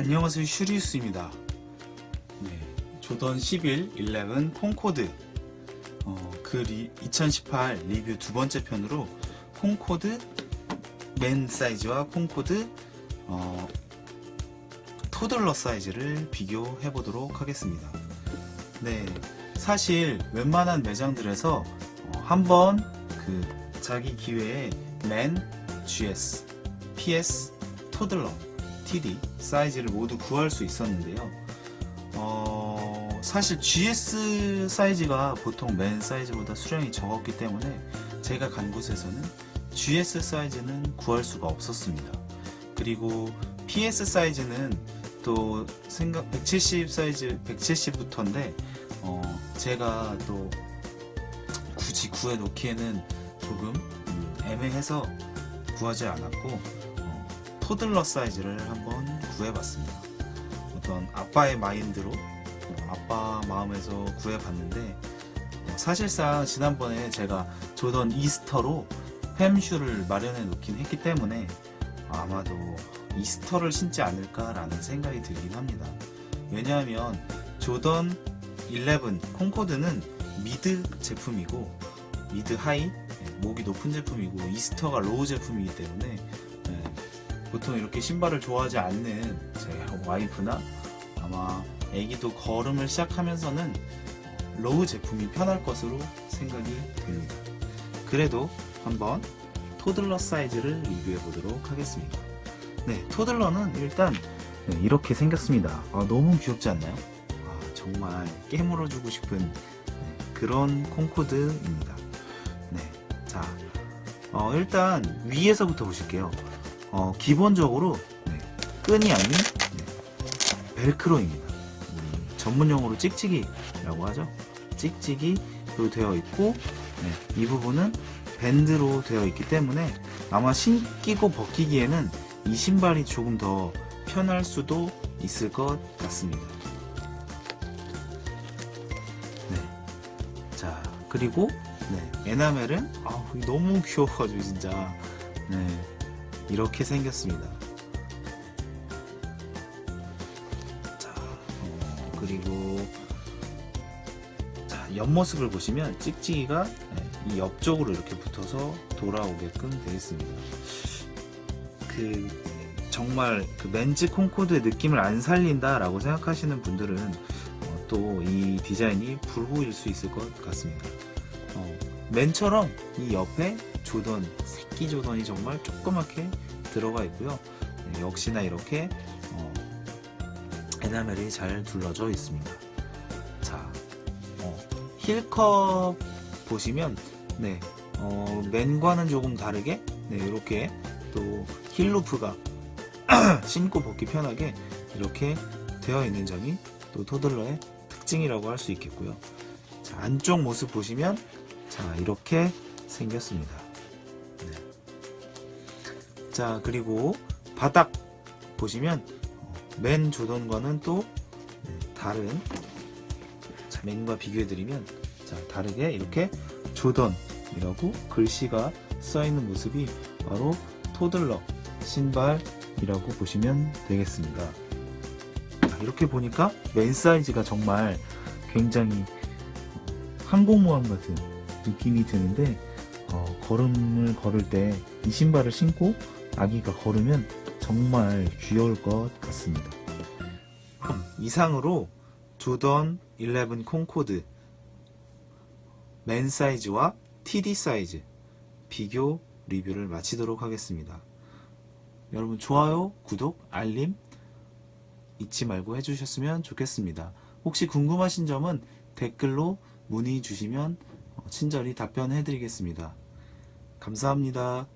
안녕하세요 슈리우스입니다. 네, 조던 11 11 콩코드 어, 그 리, 2018 리뷰 두 번째 편으로 콩코드 맨 사이즈와 콩코드 어, 토들러 사이즈를 비교해 보도록 하겠습니다. 네, 사실 웬만한 매장들에서 어, 한번 그 자기 기회에 맨, GS, PS, 토들러, TD 사이즈를 모두 구할 수 있었는데요. 어, 사실 GS 사이즈가 보통 맨 사이즈보다 수량이 적었기 때문에 제가 간 곳에서는 GS 사이즈는 구할 수가 없었습니다. 그리고 PS 사이즈는 또 생각 170 사이즈 170부터인데 어, 제가 또 굳이 구해 놓기에는 조금 음, 애매해서 구하지 않았고 어, 토들러 사이즈를 한번 구해봤습니다. 어떤 아빠의 마인드로 어, 아빠 마음에서 구해봤는데 어, 사실상 지난번에 제가 조던 이스터로 햄슈를 마련해 놓긴 했기 때문에 아마도 이스터를 신지 않을까라는 생각이 들긴 합니다. 왜냐하면 조던 11 콩코드는 미드 제품이고 미드 하이 네, 목이 높은 제품이고 이스터가 로우 제품이기 때문에 네, 보통 이렇게 신발을 좋아하지 않는 제 와이프나 아마 애기도 걸음을 시작하면서는 로우 제품이 편할 것으로 생각이 됩니다. 그래도 한번 토들러 사이즈를 리뷰해 보도록 하겠습니다. 네, 토들러는 일단 네, 이렇게 생겼습니다. 아, 너무 귀엽지 않나요? 아, 정말 깨물어 주고 싶은 네, 그런 콩코드입니다. 네, 자, 어, 일단 위에서부터 보실게요. 어, 기본적으로 네, 끈이 아닌 네, 벨크로입니다. 음, 전문용어로 찍찍이라고 하죠. 찍찍이로 되어 있고 네, 이 부분은 밴드로 되어 있기 때문에 아마 신기고 벗기기에는 이 신발이 조금 더 편할 수도 있을 것 같습니다. 네. 자, 그리고 네, 에나멜은 아우, 너무 귀여워가지고 진짜 네, 이렇게 생겼습니다. 자, 어, 그리고 자, 옆모습을 보시면 찍찍이가 네, 이 옆쪽으로 이렇게 붙어서 돌아오게끔 되어 있습니다. 그 정말 그 맨즈 콩코드의 느낌을 안 살린다라고 생각하시는 분들은 어, 또이 디자인이 불호일 수 있을 것 같습니다. 어, 맨처럼 이 옆에 조던 새끼 조던이 정말 조그맣게 들어가 있고요. 네, 역시나 이렇게 어, 에나멜이 잘 둘러져 있습니다. 자, 어, 힐컵 보시면 네, 어, 맨과는 조금 다르게 네, 이렇게 또 힐루프가 신고 벗기 편하게 이렇게 되어 있는 점이 또 토들러의 특징이라고 할 수 있겠고요. 자, 안쪽 모습 보시면 자 이렇게 생겼습니다. 네. 자 그리고 바닥 보시면 어, 맨 조던과는 또 네, 다른 자, 맨과 비교해드리면 자 다르게 이렇게 조던이라고 글씨가 써 있는 모습이 바로 토들러 신발이라고 보시면 되겠습니다. 자, 이렇게 보니까 맨 사이즈가 정말 굉장히 항공모함 같은 느낌이 드는데 어, 걸음을 걸을 때 이 신발을 신고 아기가 걸으면 정말 귀여울 것 같습니다. 이상으로 조던 11 콩코드 맨 사이즈와 TD 사이즈 비교 리뷰를 마치도록 하겠습니다. 여러분 좋아요, 구독, 알림 잊지 말고 해주셨으면 좋겠습니다. 혹시 궁금하신 점은 댓글로 문의 주시면 어, 친절히 답변해 드리겠습니다. 감사합니다.